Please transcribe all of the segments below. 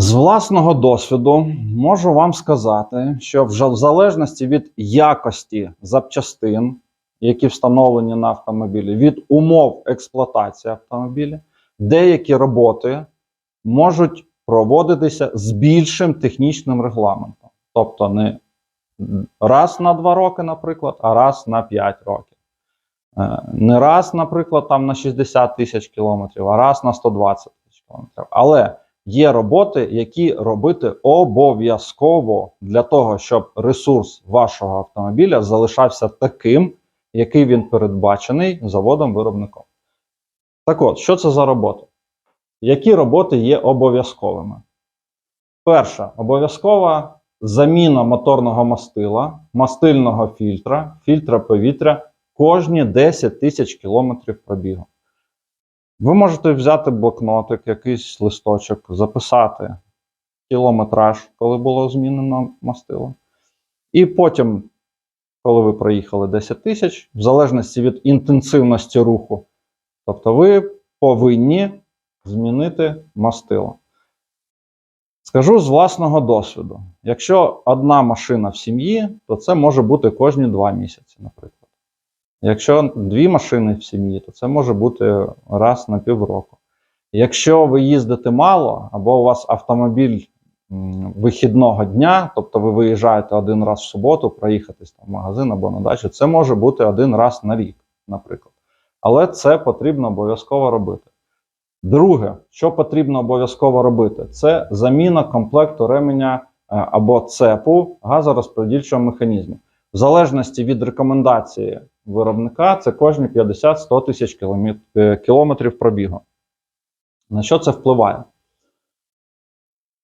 З власного досвіду можу вам сказати, що в залежності від якості запчастин, які встановлені на автомобілі, від умов експлуатації автомобіля, деякі роботи можуть проводитися з більшим технічним регламентом. Тобто не раз на 2 роки, наприклад, а раз на 5 років. Е, Не раз, наприклад, там на 60 тисяч кілометрів, а раз на 120 тисяч кілометрів. Але є роботи, які робити обов'язково для того, щоб ресурс вашого автомобіля залишався таким, який він передбачений заводом-виробником. Так от, що це за роботи? Які роботи є обов'язковими? Перша обов'язкова заміна моторного мастила, мастильного фільтра, фільтра повітря кожні 10 тисяч кілометрів пробігу. Ви можете взяти блокнотик, якийсь листочок, записати кілометраж, коли було змінено мастило. І потім, коли ви проїхали 10 тисяч, в залежності від інтенсивності руху, тобто ви повинні змінити мастило. Скажу з власного досвіду: якщо одна машина в сім'ї, то це може бути кожні 2 місяці, наприклад. Якщо дві машини в сім'ї, то це може бути раз на півроку. Якщо ви їздите мало, або у вас автомобіль вихідного дня, тобто ви виїжджаєте один раз в суботу, проїхатись там в магазин або на дачу, це може бути один раз на рік, наприклад. Але це потрібно обов'язково робити. Друге, що потрібно обов'язково робити, це заміна комплекту ременя е, або цепу газорозподільчого механізму. В залежності від рекомендації виробника, це кожні 50-100 тисяч е, кілометрів пробігу. На що це впливає?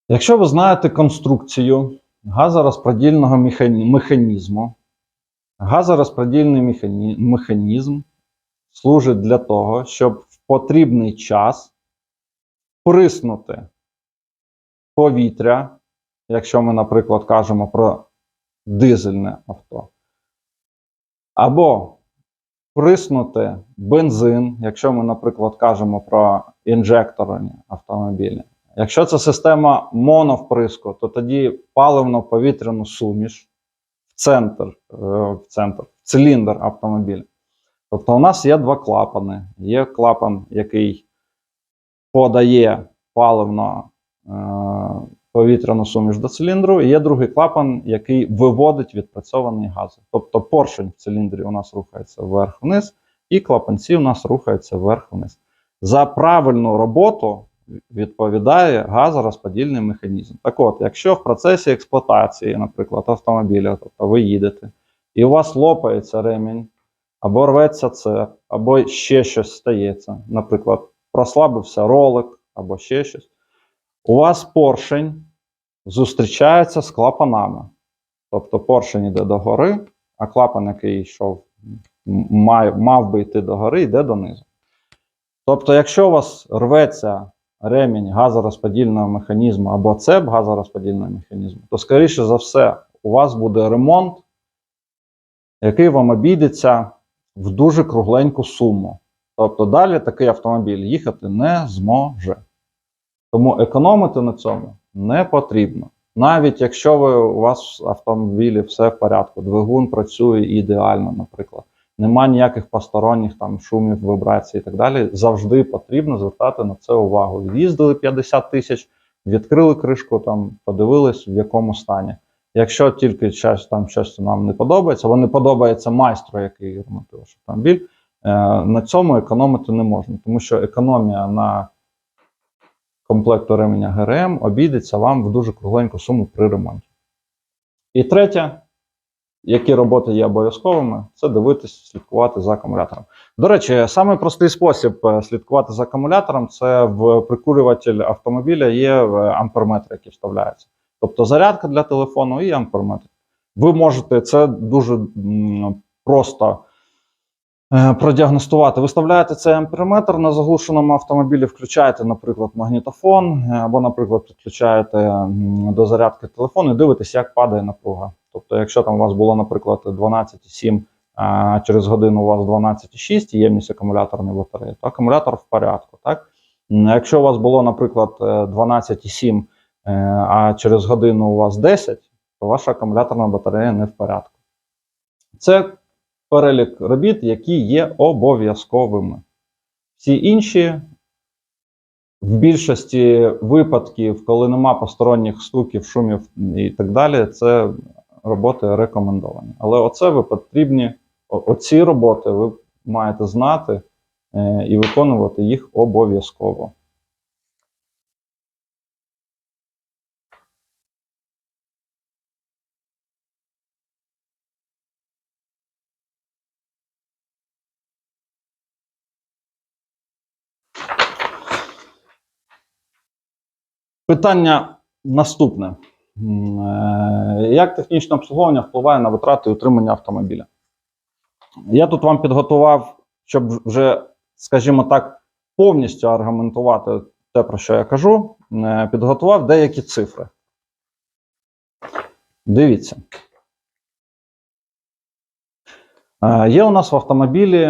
Якщо ви знаєте конструкцію газорозподільного механізму, газорозподільний механізм служить для того, щоб в потрібний час приснути повітря, якщо ми, наприклад, кажемо про дизельне авто, або приснути бензин, якщо ми, наприклад, кажемо про інжекторні автомобілі. Якщо це система моновприску, то тоді паливно-повітряну суміш в центр, е, в центр, в циліндр автомобіля. Тобто у нас є два клапани. Є клапан, який подає паливно е, повітряну суміш до циліндру, і є другий клапан, який виводить відпрацьований газ. Тобто поршень в циліндрі у нас рухається вверх-вниз, і клапанці у нас рухаються вверх-вниз. За правильну роботу відповідає газорозподільний механізм. Так от, якщо в процесі експлуатації, наприклад, автомобіля, тобто ви їдете, і у вас лопається ремінь, або рветься цеп, або ще щось стається, наприклад, прослабився ролик, або ще щось, у вас поршень зустрічається з клапанами. Тобто поршень йде догори, а клапан, який йшов, мав, мав би йти догори, йде донизу. Тобто, якщо у вас рветься ремінь газорозподільного механізму або цеп газорозподільного механізму, то, скоріше за все, у вас буде ремонт, який вам обійдеться в дуже кругленьку суму. Тобто далі такий автомобіль їхати не зможе. Тому економити на цьому не потрібно. Навіть якщо ви, у вас в автомобілі все в порядку, двигун працює ідеально, наприклад, нема ніяких посторонніх там шумів, вібрацій і так далі. Завжди потрібно звертати на це увагу. В'їздили 50 тисяч, відкрили кришку, там подивились, в якому стані. Якщо тільки щось там щось нам не подобається, або не подобається майстру, який ремонтує автомобіль, е, на цьому економити не можна, тому що економія на комплекту ременя ГРМ обійдеться вам в дуже кругленьку суму при ремонті. І третє, які роботи є обов'язковими, це дивитись, слідкувати за акумулятором. До речі, самий простий спосіб е, слідкувати за акумулятором це в прикурюватель автомобіля є е, амперметр, який вставляється. Тобто зарядка для телефону і амперметр. Ви можете це дуже просто продіагностувати. Виставляєте цей амперметр на заглушеному автомобілі, включаєте, наприклад, магнітофон, е, або, наприклад, підключаєте до зарядки телефон і дивитесь, як падає напруга. Тобто, якщо там у вас було, наприклад, 12,7, а через годину у вас 12,6 і ємність акумуляторної батареї, то акумулятор в порядку. Так? Якщо у вас було, наприклад, е, 12,7 е, а через годину у вас 10, то ваша акумуляторна батарея не в порядку. Це перелік робіт, які є обов'язковими. Всі інші, в більшості випадків, коли нема посторонніх стуків, шумів і так далі, це роботи рекомендовані. Але оце ви потрібні, оці роботи ви маєте знати е, і виконувати їх обов'язково. Питання наступне. Е, Як технічне обслуговування впливає на витрати і утримання автомобіля? Я тут вам підготував, щоб вже, скажімо так, повністю аргументувати те, про що я кажу, е, підготував деякі цифри. Дивіться. Е, Є у нас в автомобілі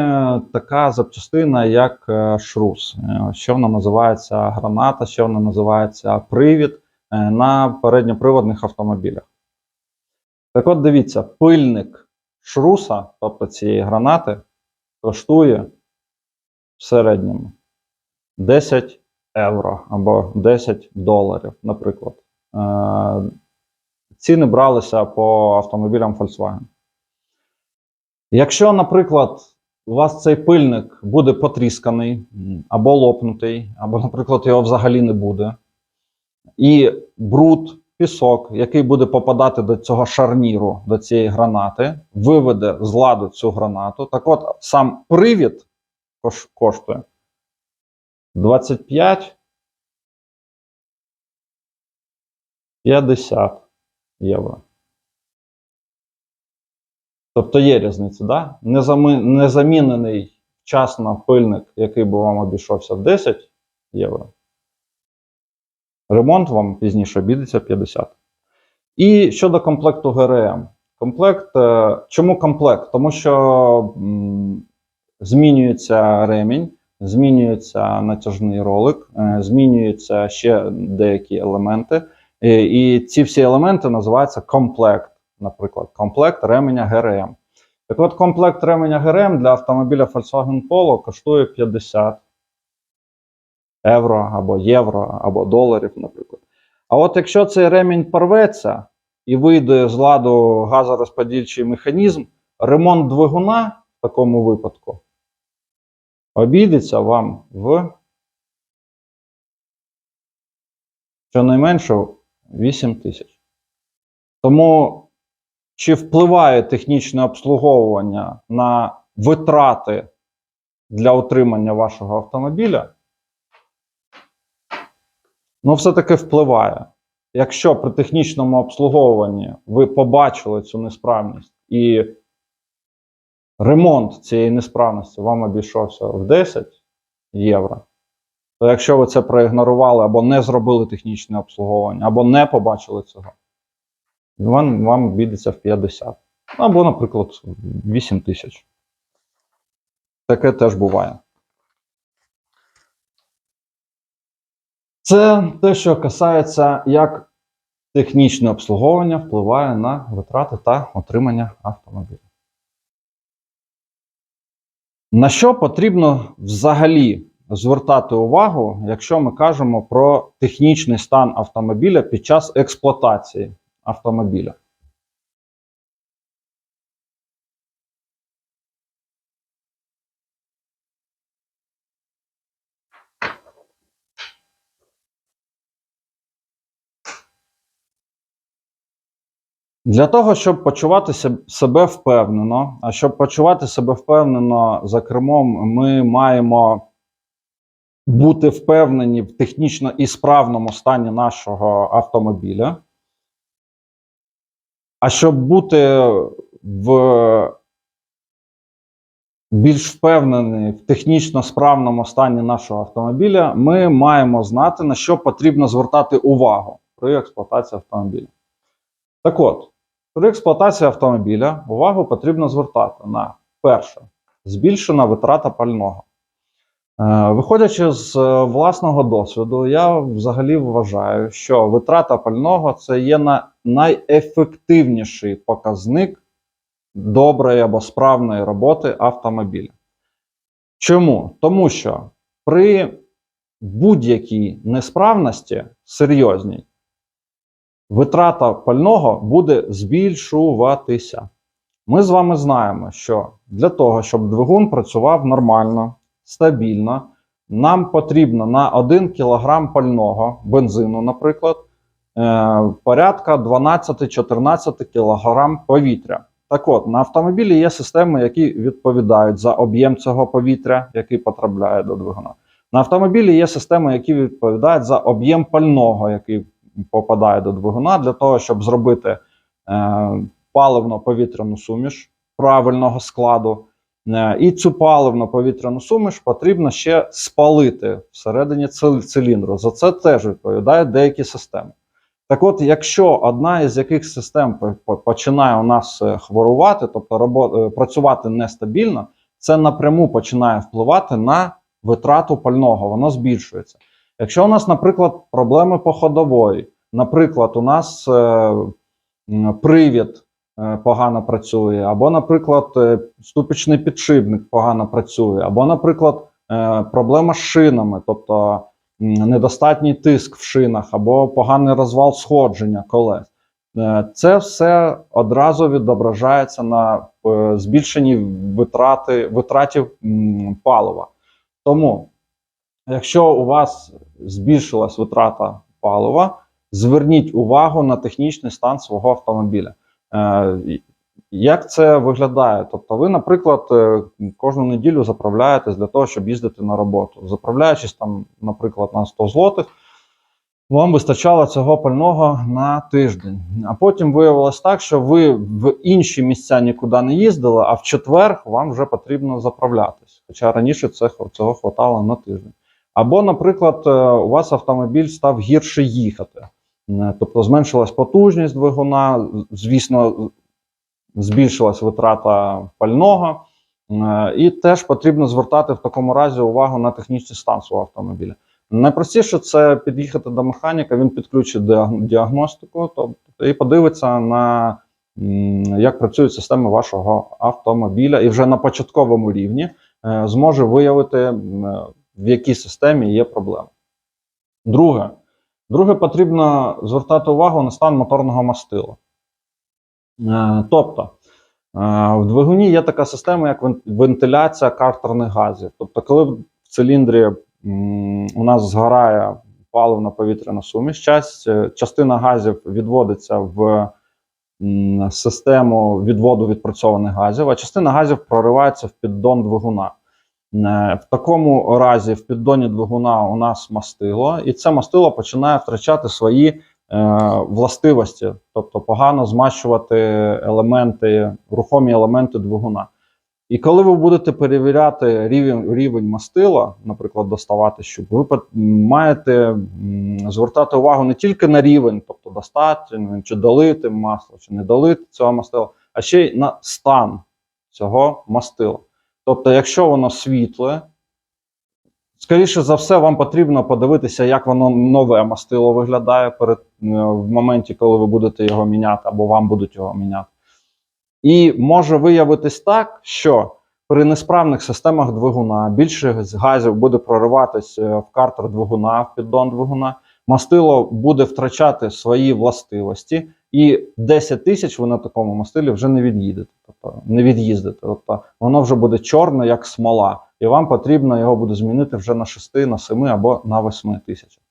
така запчастина, як е, шрус. Е, Ще вона називається граната, ще вона називається привід на передньоприводних автомобілях. Так от дивіться, пильник шруса, тобто цієї гранати, коштує в середньому 10 євро або 10 доларів, наприклад. Ціни бралися по автомобілям Volkswagen. Якщо, наприклад, у вас цей пильник буде потрісканий або лопнутий, або, наприклад, його взагалі не буде, і бруд, пісок, який буде попадати до цього шарніру, до цієї гранати, виведе з ладу цю гранату. Так от, сам привід коштує 25 50 євро. Тобто є різниця, да? Незамінений вчасно пильник, який би вам обійшовся в 10 євро. Ремонт вам пізніше обійдеться 50. І щодо комплекту ГРМ. Комплект. е, Чому комплект? Тому що змінюється ремінь, змінюється натяжний ролик, е, змінюються ще деякі елементи. Е, І ці всі елементи називаються комплект. Наприклад, комплект ременя ГРМ. Так от, комплект ременя ГРМ для автомобіля Volkswagen Polo коштує 50 євро або євро, або доларів, наприклад. А от якщо цей ремінь порветься і вийде з ладу газорозподільчий механізм, ремонт двигуна в такому випадку обійдеться вам в щонайменше 8 тисяч. Тому чи впливає технічне обслуговування на витрати для утримання вашого автомобіля? Ну, все-таки впливає. Якщо при технічному обслуговуванні ви побачили цю несправність і ремонт цієї несправності вам обійшовся в 10 євро, то якщо ви це проігнорували або не зробили технічне обслуговування, або не побачили цього, вам, вам обійдеться в 50. Або, наприклад, 8 тисяч. Таке теж буває. Це те, що касається, як технічне обслуговування впливає на витрати та отримання автомобіля. На що потрібно взагалі звертати увагу, якщо ми кажемо про технічний стан автомобіля під час експлуатації автомобіля? Для того, щоб почувати себе впевнено, а щоб почувати себе впевнено за кермом, ми маємо бути впевнені в технічно і справному стані нашого автомобіля. А щоб бути в більш впевнені в технічно справному стані нашого автомобіля, ми маємо знати, на що потрібно звертати увагу при експлуатації автомобіля. Так от, при експлуатації автомобіля увагу потрібно звертати на перше збільшена витрата пального. Е, Виходячи з е, власного досвіду, я взагалі вважаю, що витрата пального це є на найефективніший показник доброї або справної роботи автомобіля. Чому? Тому що при будь-якій несправності серйозній витрата пального буде збільшуватися. Ми з вами знаємо, що для того, щоб двигун працював нормально, стабільно, нам потрібно на 1 кг пального бензину, наприклад, порядка 12-14 кг повітря. Так от, на автомобілі є системи, які відповідають за об'єм цього повітря, який потрапляє до двигуна. На автомобілі є системи, які відповідають за об'єм пального, який попадає до двигуна, для того, щоб зробити е, паливно-повітряну суміш правильного складу. Е, І цю паливно-повітряну суміш потрібно ще спалити всередині циліндру. За це теж відповідають деякі системи. Так от, якщо одна із яких систем по- по- починає у нас е, хворувати, тобто робо- е, працювати нестабільно, це напряму починає впливати на витрату пального, воно збільшується. Якщо у нас, наприклад, проблеми по ходової, наприклад, у нас е, привід погано працює, або, наприклад, е, ступічний підшипник погано працює, або, наприклад, проблема з шинами, тобто недостатній тиск в шинах, або поганий розвал сходження колес. Е, Це все одразу відображається на е, збільшенні витрати, витратів палива. Тому, якщо у вас збільшилась витрата палива, зверніть увагу на технічний стан свого автомобіля. Як це виглядає? Тобто, ви, наприклад, е, кожну неділю заправляєтесь для того, щоб їздити на роботу. Заправляючись там, наприклад, на 100 злотих, вам вистачало цього пального на тиждень. А потім виявилось так, що ви в інші місця нікуди не їздили, а в четвер вам вже потрібно заправлятись. Хоча раніше це, цього хватало на тиждень. Або, наприклад, е, у вас автомобіль став гірше їхати. Е, Тобто зменшилась потужність двигуна, звісно, збільшилась витрата пального. Е, І теж потрібно звертати в такому разі увагу на технічний стан свого автомобіля. Найпростіше це під'їхати до механіка, він підключить діагностику тобто, і подивиться на як працюють системи вашого автомобіля, і вже на початковому рівні е, зможе виявити, в якій системі є проблеми. Друге, друге, потрібно звертати увагу на стан моторного мастила. Е, Тобто, е, в двигуні є така система, як вентиляція картерних газів. Тобто, коли в циліндрі у нас згорає паливно-повітряна суміш, часть, е, частина газів відводиться в систему відводу відпрацьованих газів, а частина газів проривається в піддон двигуна. В такому разі в піддоні двигуна у нас мастило, і це мастило починає втрачати свої властивості, тобто погано змащувати елементи, рухомі елементи двигуна. І коли ви будете перевіряти рівень, рівень мастила, наприклад, доставати щуп, ви маєте звертати увагу не тільки на рівень, тобто достатньо чи долити масло, чи не долити цього мастила, а ще й на стан цього мастила. Тобто, якщо воно світле, скоріше за все, вам потрібно подивитися, як воно нове мастило виглядає перед, е, в моменті, коли ви будете його міняти, або вам будуть його міняти. І може виявитись так, що при несправних системах двигуна більше газів буде прориватись е, в картер двигуна, в піддон двигуна, мастило буде втрачати свої властивості, і 10 тисяч ви на такому мастилі вже не від'їдете, тобто не від'їздите. Тобто воно вже буде чорне, як смола, і вам потрібно його буде змінити вже на 6, на 7 або на 8 тисячах.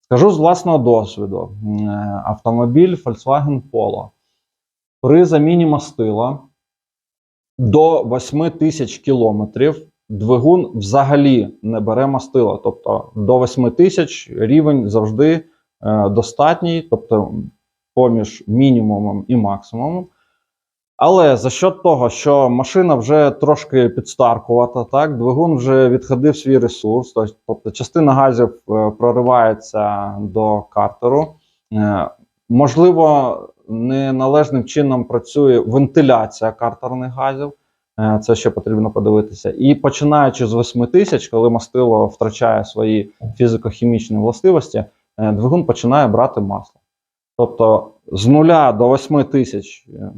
Скажу з власного досвіду: е, автомобіль Volkswagen Polo при заміні мастила до 8 тисяч кілометрів двигун взагалі не бере мастила. Тобто до 8 тисяч рівень завжди е, достатній, тобто поміж мінімумом і максимумом. Але за счет того, що машина вже трошки підстаркувата, так, двигун вже відходив свій ресурс, тобто частина газів е, проривається до картеру. Е, можливо, неналежним чином працює вентиляція картерних газів. Е, Це ще потрібно подивитися. І починаючи з 8 тисяч, коли мастило втрачає свої фізико-хімічні властивості, двигун починає брати масло. Тобто з нуля до 8 тисяч е,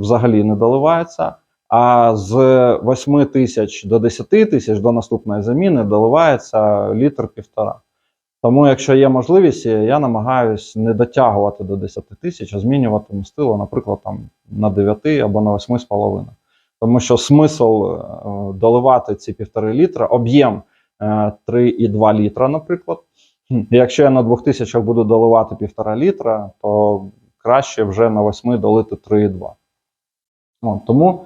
взагалі не доливається, а з 8 тисяч до 10 тисяч до наступної заміни доливається літр півтора. Тому, якщо є можливість, я намагаюся не дотягувати до 10 тисяч, а змінювати мастило, наприклад, там на 9 або на 8,5. Тому що смисл е, доливати ці півтори літра, об'єм е, 3,2 літра, наприклад. Якщо я на 2000 буду доливати півтора літра, то краще вже на 8 долити 3,2. Тому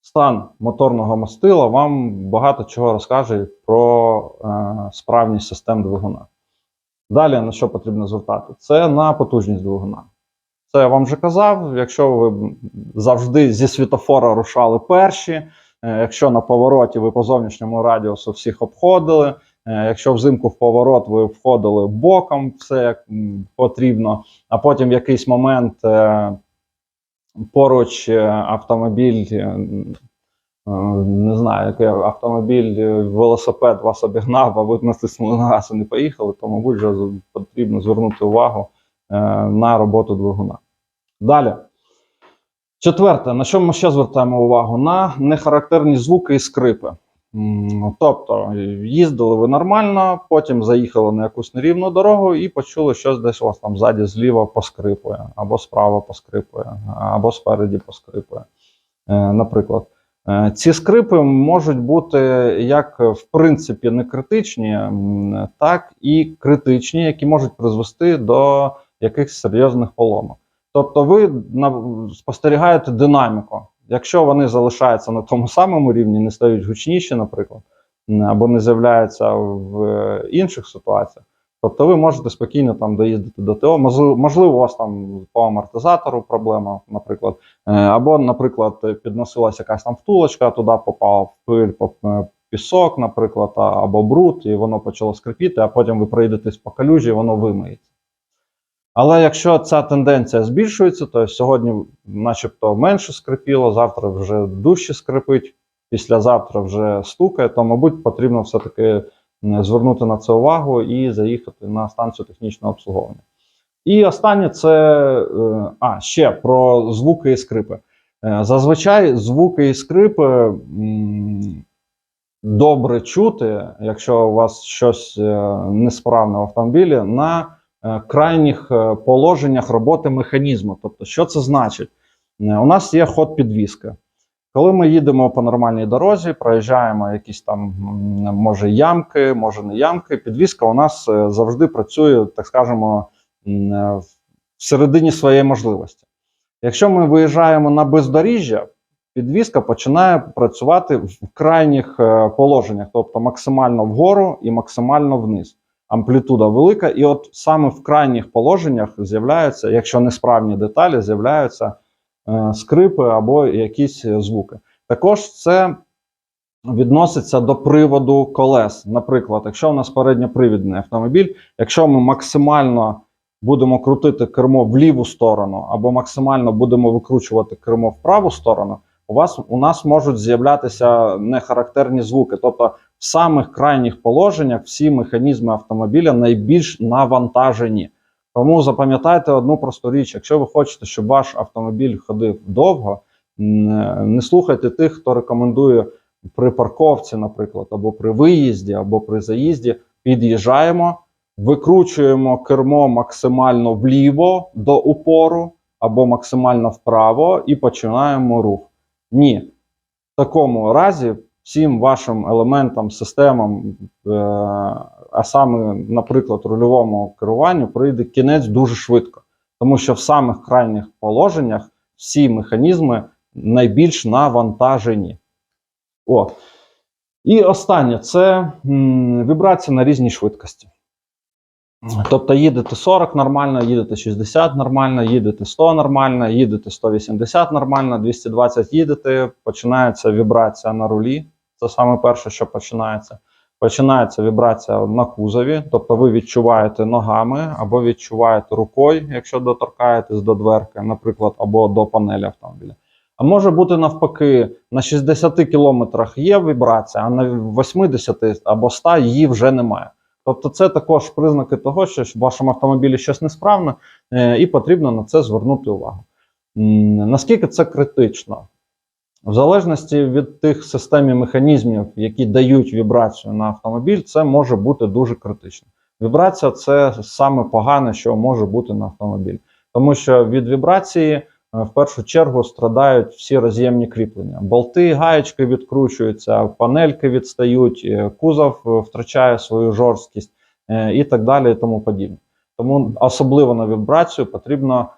стан моторного мастила вам багато чого розкаже про е, справність систем двигуна. Далі на що потрібно звертати? Це на потужність двигуна. Це я вам вже казав. Якщо ви завжди зі світофора рушали перші, е, якщо на повороті ви по зовнішньому радіусу всіх обходили, якщо взимку в поворот ви входили боком, все як потрібно, а потім в якийсь момент е, поруч е, автомобіль. е, е, Не знаю, який автомобіль, е, велосипед вас обігнав, а ви натиснули на газ і не поїхали, то, мабуть, вже потрібно звернути увагу е, на роботу двигуна. Далі. Четверте, на що ми ще звертаємо увагу? На нехарактерні звуки і скрипи. М, Тобто, їздили ви нормально, потім заїхали на якусь нерівну дорогу і почули, щось десь у вас там ззаді зліва поскрипує, або справа поскрипує, або спереді поскрипує. Е, Наприклад, Е, ці скрипи можуть бути як в принципі не критичні, так і критичні, які можуть призвести до якихось серйозних поломок. Тобто, ви спостерігаєте динаміку. Якщо вони залишаються на тому самому рівні, не стають гучніші, наприклад, або не з'являються в е, інших ситуаціях, тобто ви можете спокійно там доїздити до ТО. Можливо, у вас там по амортизатору проблема, наприклад. Е, Або, наприклад, підносилася якась там втулочка, туди попав пиль, е, пісок, наприклад, або бруд, і воно почало скрипіти, а потім ви проїдетесь по калюжі, і воно вимиється. Але якщо ця тенденція збільшується, то сьогодні начебто менше скрипіло, завтра вже дужче скрипить, післязавтра вже стукає, то, мабуть, потрібно все-таки звернути на це увагу і заїхати на станцію технічного обслуговування. І останнє це е, а, ще про звуки і скрипи. Е, Зазвичай звуки і скрипи добре чути, якщо у вас щось е, несправне в автомобілі, на е, крайніх е, положеннях роботи механізму. Тобто, що це значить? Е, У нас є ход підвіски. Коли ми їдемо по нормальній дорозі, проїжджаємо якісь там, може, ямки, може не ямки, підвіска у нас е, завжди працює, так скажемо, м, е, в середині своєї можливості. Якщо ми виїжджаємо на бездоріжжя, підвіска починає працювати в крайніх е, положеннях, тобто максимально вгору і максимально вниз. Амплітуда велика, і от саме в крайніх положеннях з'являються, якщо несправні деталі, з'являються е, скрипи або якісь звуки. Також це відноситься до приводу колес. Наприклад, якщо у нас передньопривідний автомобіль, якщо ми максимально будемо крутити кермо в ліву сторону, або максимально будемо викручувати кермо в праву сторону, у вас у нас можуть з'являтися нехарактерні звуки. Тобто, в самих крайніх положеннях всі механізми автомобіля найбільш навантажені. Тому запам'ятайте одну просту річ: якщо ви хочете, щоб ваш автомобіль ходив довго, не слухайте тих, хто рекомендує при парковці, наприклад, або при виїзді, або при заїзді. Під'їжджаємо, викручуємо кермо максимально вліво до упору або максимально вправо і починаємо рух. Ні. В такому разі всім вашим елементам, системам, е, а саме, наприклад, рульовому керуванню, прийде кінець дуже швидко. Тому що в самих крайніх положеннях всі механізми найбільш навантажені. О. І останнє це вібрація на різній швидкості. Тобто їдете 40 нормально, їдете 60 нормально, їдете 100 нормально, їдете 180 нормально, 220 їдете, починається вібрація на рулі. Це саме перше, що починається. Починається вібрація на кузові, тобто ви відчуваєте ногами або відчуваєте рукою, якщо доторкаєтесь до дверки, наприклад, або до панелі автомобіля. А може бути навпаки, на 60 кілометрах є вібрація, а на 80 або 100 її вже немає. Тобто, це також признаки того, що в вашому автомобілі щось несправне, е, і потрібно на це звернути увагу. Наскільки це критично? В залежності від тих систем і механізмів, які дають вібрацію на автомобіль, це може бути дуже критично. Вібрація це саме погане, що може бути на автомобілі. Тому що від вібрації е, в першу чергу страдають всі роз'ємні кріплення. Болти, гаєчки відкручуються, панельки відстають, е, кузов е, втрачає свою жорсткість і так далі, і тому подібне. Тому особливо на вібрацію потрібно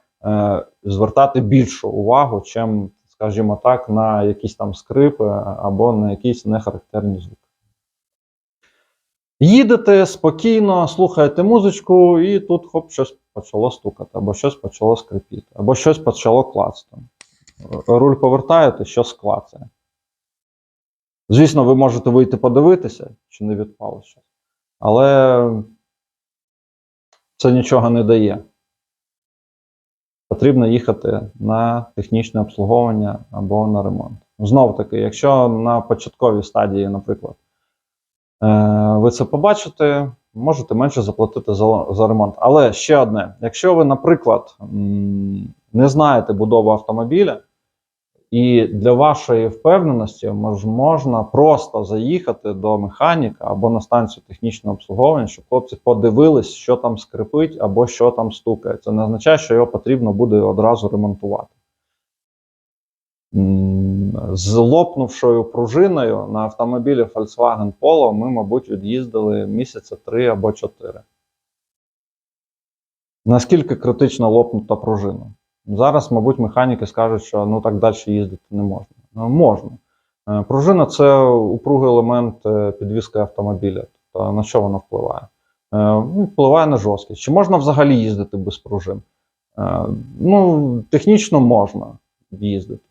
звертати більшу увагу, чим, скажімо так, на якісь там скрипи або на якісь нехарактерні звуки. Їдете спокійно, слухаєте музичку, і тут хоп, щось почало стукати, або щось почало скрипіти, або щось почало клацати. Руль повертаєте, щось клацає. Звісно, ви можете вийти подивитися, чи не відпало щось. Але це нічого не дає. Потрібно їхати на технічне обслуговування або на ремонт. Знов таки, якщо на початковій стадії, наприклад, е, ви це побачите, можете менше заплатити за, за ремонт. Але ще одне: якщо ви, наприклад, не знаєте будову автомобіля, і для вашої впевненості можна просто заїхати до механіка або на станцію технічного обслуговування, щоб хлопці подивились, що там скрипить або що там стукає. Це не означає, що його потрібно буде одразу ремонтувати. З лопнувшою пружиною на автомобілі Volkswagen Polo ми, мабуть, від'їздили місяця три або чотири. Наскільки критично лопнута пружина? Зараз, мабуть, механіки скажуть, що ну так далі їздити не можна. Ну, можна. Е, Пружина це упругий елемент е, підвіски автомобіля. Тобто на що вона впливає? Е, ну, Впливає на жорсткість. Чи можна взагалі їздити без пружин? Ну, технічно можна їздити.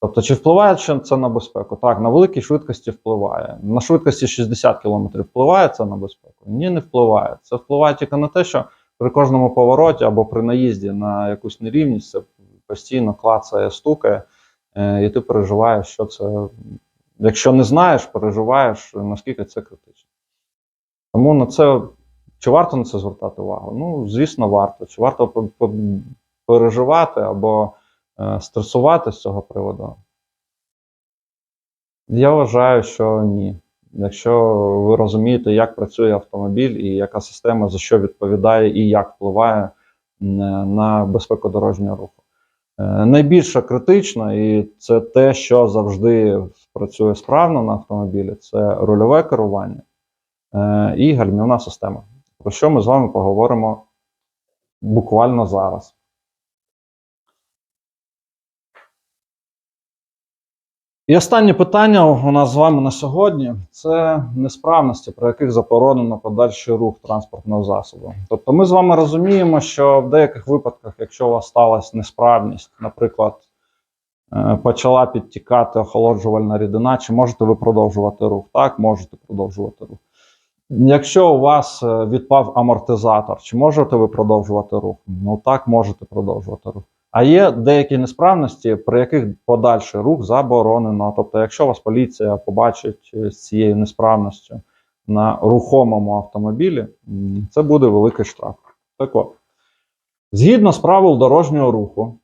Тобто, чи впливає це на безпеку? Так, на великій швидкості впливає. На швидкості 60 км впливає це на безпеку? Ні, не впливає. Це впливає тільки на те, що при кожному повороті або при наїзді на якусь нерівність це постійно клацає, стукає, е, і ти переживаєш, що це. Якщо не знаєш, переживаєш, наскільки це критично. Тому на це чи варто на це звертати увагу? Ну, звісно, варто. Чи варто переживати або е, стресувати з цього приводу? Я вважаю, що ні. Якщо ви розумієте, як працює автомобіль і яка система за що відповідає і як впливає на безпеку дорожнього руху. Е, Найбільше критично, і це те, що завжди працює справно на автомобілі, це рульове керування е, і гальмівна система. Про що ми з вами поговоримо буквально зараз. І останнє питання у нас з вами на сьогодні це несправності, про яких заборонено подальший рух транспортного засобу. Тобто ми з вами розуміємо, що в деяких випадках, якщо у вас сталася несправність, наприклад, е, почала підтікати охолоджувальна рідина, чи можете ви продовжувати рух? Так, можете продовжувати рух. Якщо у вас е, відпав амортизатор, чи можете ви продовжувати рух? Ну так, можете продовжувати рух. А є деякі несправності, при яких подальший рух заборонено. Тобто, якщо вас поліція побачить е, з цією несправністю на рухомому автомобілі, це буде великий штраф. Так от, згідно з правил дорожнього руху,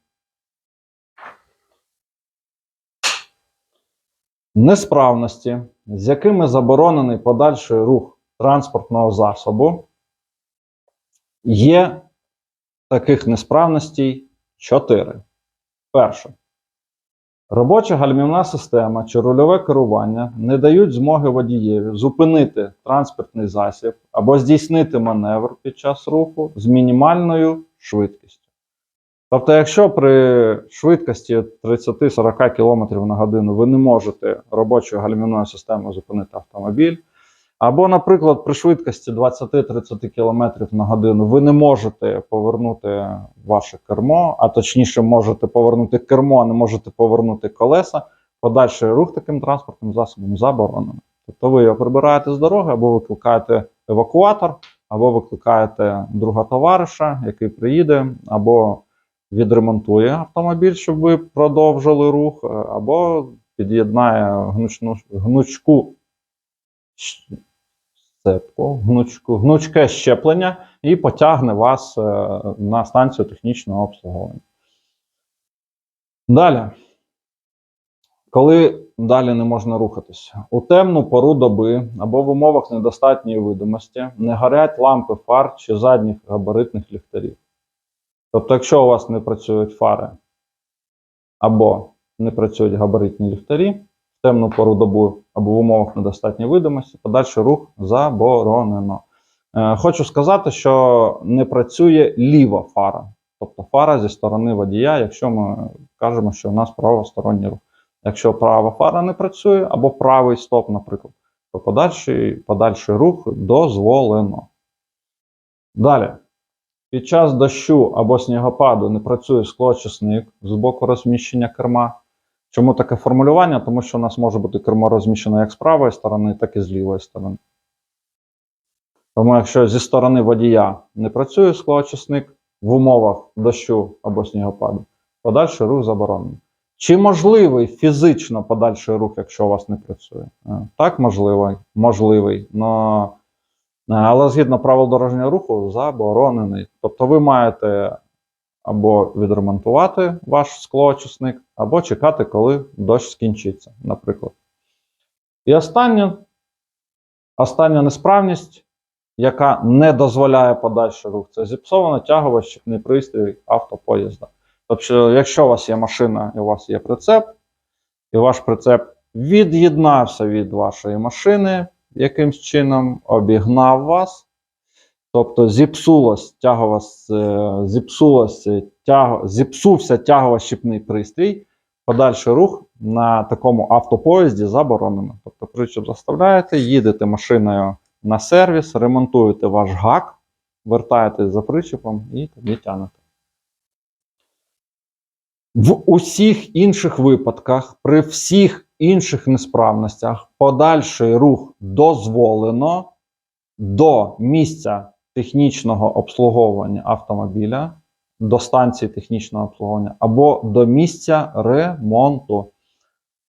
несправності, з якими заборонений подальший рух транспортного засобу, є таких несправностей чотири. Перше. Робоча гальмівна система чи рульове керування не дають змоги водієві зупинити транспортний засіб або здійснити маневр під час руху з мінімальною швидкістю. Тобто, якщо при швидкості 30-40 км на годину ви не можете робочою гальмівною системою зупинити автомобіль, або, наприклад, при швидкості 20-30 км на годину ви не можете повернути ваше кермо, а точніше, можете повернути кермо, а не можете повернути колеса. Подальший рух таким транспортним засобом заборонено. Тобто ви його прибираєте з дороги, або викликаєте евакуатор, або викликаєте друга товариша, який приїде, або відремонтує автомобіль, щоб ви продовжили рух, або під'єднає гнучну, гнучку цепку, гнучку, гнучке щеплення і потягне вас е, на станцію технічного обслуговування. Далі. Коли далі не можна рухатися, у темну пору доби або в умовах недостатньої видимості не горять лампи фар чи задніх габаритних ліхтарів. Тобто, якщо у вас не працюють фари або не працюють габаритні ліхтарі темну пору добу або в умовах недостатньої видимості, подальший рух заборонено. Е, Хочу сказати, що не працює ліва фара, тобто фара зі сторони водія, якщо ми кажемо, що у нас правосторонній рух. Якщо права фара не працює, або правий стоп, наприклад, то подальший, подальший рух дозволено. Далі. Під час дощу або снігопаду не працює склоочисник з боку розміщення керма. Чому таке формулювання? Тому що у нас може бути кермо розміщене як з правої сторони, так і з лівої сторони. Тому, якщо зі сторони водія не працює склоочисник в умовах дощу або снігопаду, подальший рух заборонений. Чи можливий фізично подальший рух, якщо у вас не працює? Е, Так, можливий, можливий. Но, е, але згідно правил дорожнього руху заборонений. Тобто ви маєте або відремонтувати ваш склоочисник, або чекати, коли дощ скінчиться, наприклад. І останнє, остання несправність, яка не дозволяє подальший рух, це зіпсовано тягово-щепний пристрій автопоїзда. Тобто, якщо у вас є машина і у вас є прицеп, і ваш прицеп від'єднався від вашої машини якимсь чином, обігнав вас, тобто зіпсулось тягова, е, зіпсулось тяго, зіпсувся тягово-щіпний пристрій, подальший рух на такому автопоїзді заборонено. Тобто, причіп заставляєте, їдете машиною на сервіс, ремонтуєте ваш гак, вертаєтесь за причепом і тоді тягнете. В усіх інших випадках, при всіх інших несправностях, подальший рух дозволено до місця технічного обслуговування автомобіля, до станції технічного обслуговування або до місця ремонту.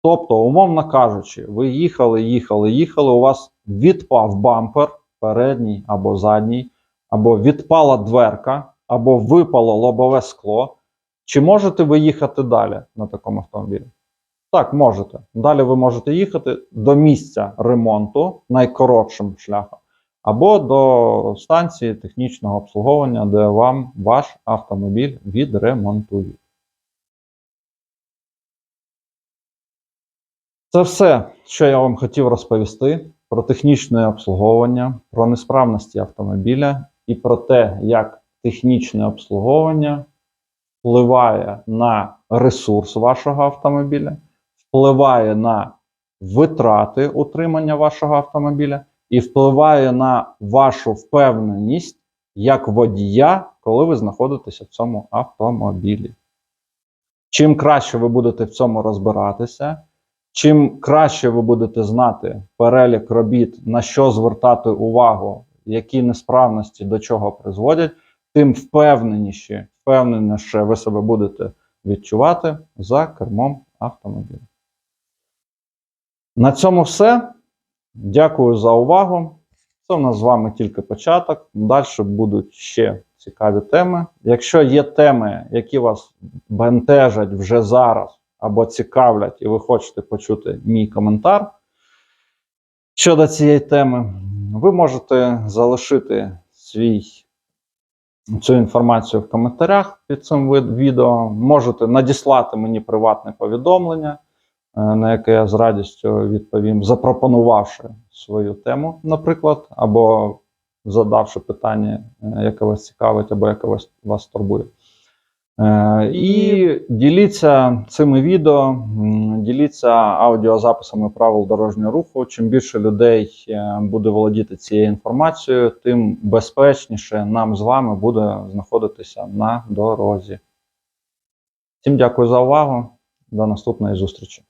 Тобто, умовно кажучи, ви їхали, їхали, їхали, у вас відпав бампер передній або задній, або відпала дверка, або випало лобове скло. Чи можете ви їхати далі на такому автомобілі? Так, можете. Далі ви можете їхати до місця ремонту найкоротшим шляхом, або до станції технічного обслуговування, де вам ваш автомобіль відремонтують. Це все, що я вам хотів розповісти про технічне обслуговування, про несправності автомобіля і про те, як технічне обслуговування впливає на ресурс вашого автомобіля, впливає на витрати утримання вашого автомобіля і впливає на вашу впевненість як водія, коли ви знаходитеся в цьому автомобілі. Чим краще ви будете в цьому розбиратися, чим краще ви будете знати перелік робіт, на що звертати увагу, які несправності до чого призводять, тим впевненіше, впевненіше ви себе будете відчувати за кермом автомобіля. На цьому все. Дякую за увагу. Це в нас з вами тільки початок. Далі будуть ще цікаві теми. Якщо є теми, які вас бентежать вже зараз або цікавлять, і ви хочете почути мій коментар щодо цієї теми, ви можете залишити свій цю інформацію в коментарях під цим відео. Можете надіслати мені приватне повідомлення, на яке я з радістю відповім, запропонувавши свою тему, наприклад, або задавши питання, е, яке вас цікавить, або яке вас, вас турбує. Е, І діліться цими відео, діліться аудіозаписами правил дорожнього руху. Чим більше людей е, буде володіти цією інформацією, тим безпечніше нам з вами буде знаходитися на дорозі. Всім дякую за увагу. До наступної зустрічі.